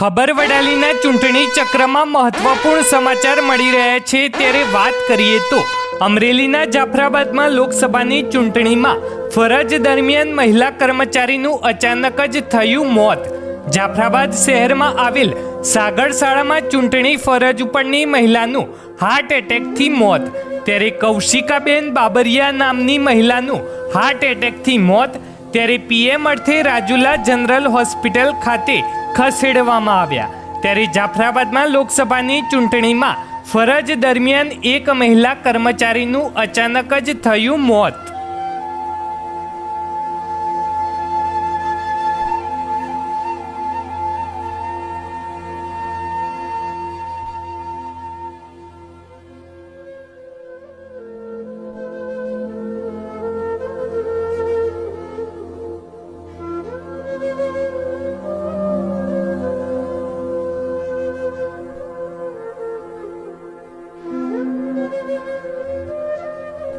ખબર વડાલીના ચૂંટણી ચક્રમાં મહત્વપૂર્ણ સમાચાર મળી રહ્યા છે, ત્યારે વાત કરીએ તો અમરેલીના જાફરાબાદમાં લોકસભાની ચૂંટણીમાં ફરજ દરમિયાન મહિલા કર્મચારીનું અચાનક જ થયું મોત. જાફરાબાદ શહેરમાં આવેલ સાગર શાળામાં ચૂંટણી ફરજ ઉપરની મહિલાનું હાર્ટ એટેકથી મોત. ત્યારે કૌશિકાબેન બાબરિયા નામની મહિલાનું હાર્ટ એટેકથી મોત. ત્યારે પીએમ અર્થે રાજુલા જનરલ હોસ્પિટલ ખાતે ખસેડવામાં આવ્યા. ત્યારે જાફરાબાદમાં લોકસભાની ચૂંટણીમાં ફરજ દરમિયાન એક મહિલા કર્મચારીનું અચાનક જ થયું મોત. thank you